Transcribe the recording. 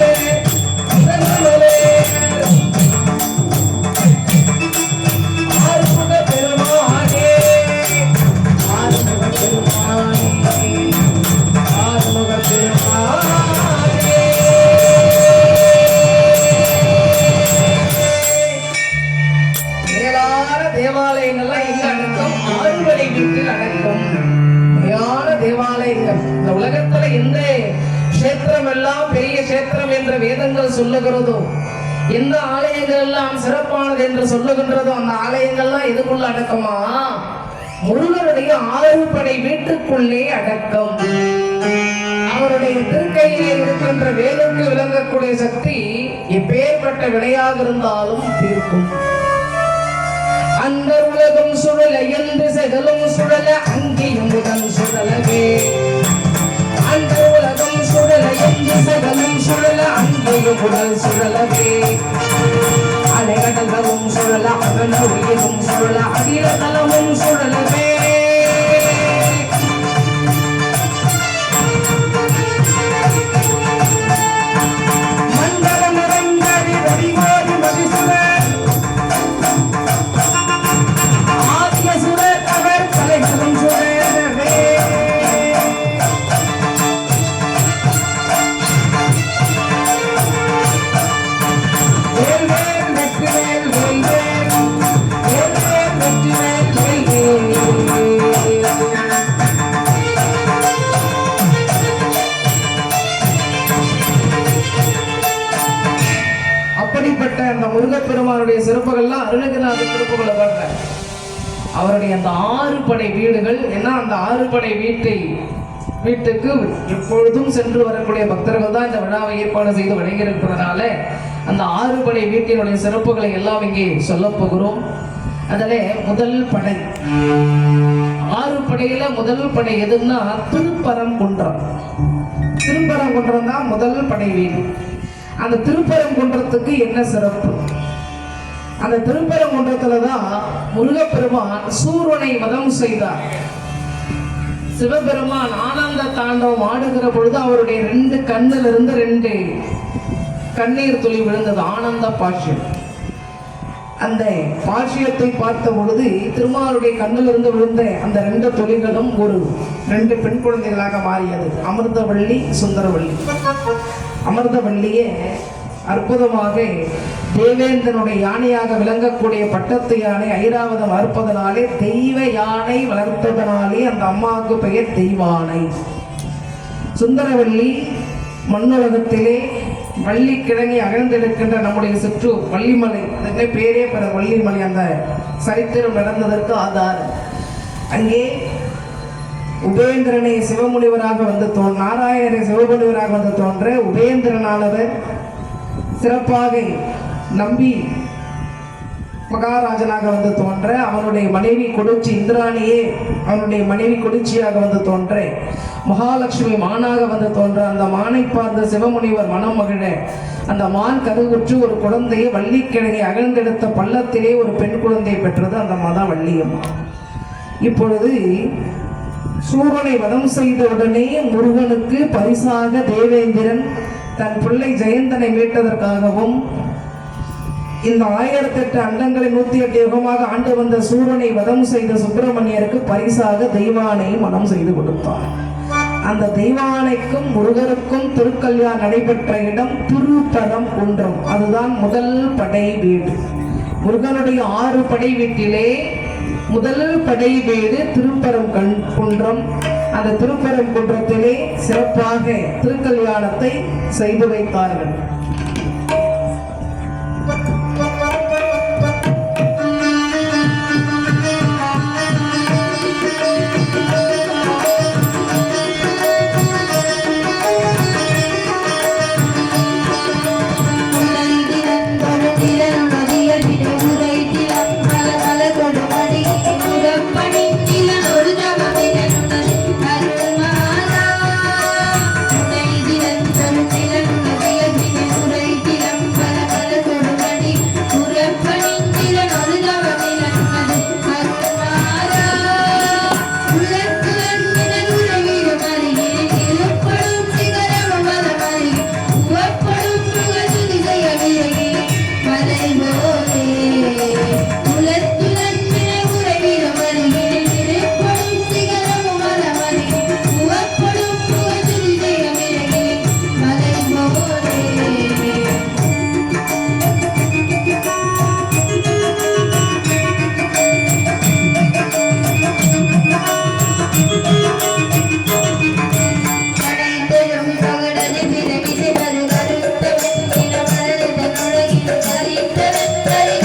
Hallelujah. வேதங்கள் சொல்லுகிறதோ எந்த ஆலயங்கள் எல்லாம் சிறப்பானது என்று சொல்லுகின்றதோ அந்த ஆலயங்கள்லாம் எதுக்குள்ள அடக்கமா? முருகனுடைய ஆறுபடை வீட்டுக்குள்ளே அடக்கம். அவருடைய திருக்கையிலே இருக்கின்ற வேலுக்கு விளங்கக்கூடிய சக்தி எப்பேற்பட்ட வினையாக இருந்தாலும் தீர்க்கும். அந்த உலகம் சுழல என்று செகலும் சுழல அங்கேயும் உடன் சுழலவே. அந்த உலகம் சுழல என்று செகலும் சுழல அங்கேயும் உடல் சுழலவே அலைகடலும் சுழல அகனொழியும் சுழல அகிலதலமும் சுழலவே அப்படிப்பட்ட அந்த முருகப்பெருமானுடைய சிறப்புகள்லாம் அருணகிரிநாத சிறப்புகளை பாருங்க அவருடைய அந்த ஆறு படை வீடுகள் ஏன்னா அந்த ஆறு படை வீட்டை வீட்டுக்கு எப்பொழுதும் சென்று வரக்கூடிய பக்தர்கள் தான் இந்த விழாவை ஏற்பாடு செய்து வழங்கியிருக்கிறதுனால அந்த ஆறு படை வீட்டினுடைய சிறப்புகளை எல்லாம் இங்கே சொல்லப் போகிறோம். அதில் முதல் படை. ஆறு படையில முதல் படை எதுன்னா திருப்பரங்குன்றம். திருப்பரங்குன்றம் தான் முதல் படை வீடு. அந்த திருப்பரங்குன்றத்துக்கு என்ன சிறப்பு? அந்த திருப்பரங்குன்றத்துல தான் முருகப்பெருமான் சூரனை வதம் செய்தார். சிவபெருமான் ஆனந்த தாண்டவம் ஆடுகிற பொழுது அவருடைய ரெண்டு கண்ணில் இருந்து ரெண்டு கண்ணீர் துளி விழுந்தது ஆனந்த பாஷ்யம். அந்த பாஷ்யத்தை பார்த்த பொழுது திருமாலுடைய கண்ணிலிருந்து விழுந்த அந்த ரெண்டு துளிகளும் ஒரு ரெண்டு பெண் குழந்தைகளாக மாறியது அமிர்தவள்ளி சுந்தரவள்ளி. அமிர்தவள்ளியே அற்புதமாக தேவேந்திரனுடைய யானையாக விளங்கக்கூடிய பட்டத்து யானை ஐராவதம் அறுப்பதனாலே தெய்வ யானை வளர்த்ததனாலே அந்த அம்மாவுக்கு பெயர் தெய்வானை. சுந்தரவள்ளி மண்ணுலகத்திலே வள்ளி கிழங்கி அகழ்ந்திருக்கின்ற நம்முடைய சுற்று வள்ளிமலை. அதுக்கு பேரே பிற வள்ளிமலை. அந்த சரித்திரம் நடந்ததற்கு ஆதாரம். அங்கே உபேந்திரனை சிவமுனிவராக வந்து தோன் நாராயணனை சிவமுனிவராக வந்து தோன்ற உபேந்திரனானவர் சிறப்பாக நம்பி மகாராஜனாக வந்து தோன்ற அவனுடைய மனைவி கொடுச்சி இந்திராணியே அவனுடைய மனைவி கொடுச்சியாக வந்து தோன்ற மகாலட்சுமி மானாக வந்து தோன்ற அந்த மானை பார்த்த சிவமுனிவர் மனம் மகிழ அந்த மான் கருவுற்று ஒரு குழந்தையை வள்ளிக்கிழங்கை அகழ்ந்தெடுத்த பள்ளத்திலே ஒரு பெண் குழந்தையை பெற்றது அந்த மாதா வள்ளியம்மா இப்பொழுது சூரனை வதம் செய்த உடனே முருகனுக்கு பரிசாக தேவேந்திரன் தன் பிள்ளை ஜெயந்தனை மீட்டதற்காகவும் இந்த ஆயிரத்தி எட்டு அண்டங்களை நூத்தி எட்டு யுகமாக ஆண்டு வந்த சூரனை வதம் செய்த சுப்பிரமணியருக்கு பரிசாக தெய்வானை மனம் செய்து கொடுத்தார். அந்த தெய்வானைக்கும் முருகருக்கும் திருக்கல்யாணம் நடைபெற்ற இடம் திருத்தரம் குன்றம். அதுதான் முதல் படை வீடு முருகனுடைய ஆறு படை வீட்டிலே முதல் படை வீடு திருப்பரம் கண் குன்றம். அந்த திருப்பரம் குன்றத்திலே சிறப்பாக திருக்கல்யாணத்தை செய்து வைத்தார்கள் Amen. Hare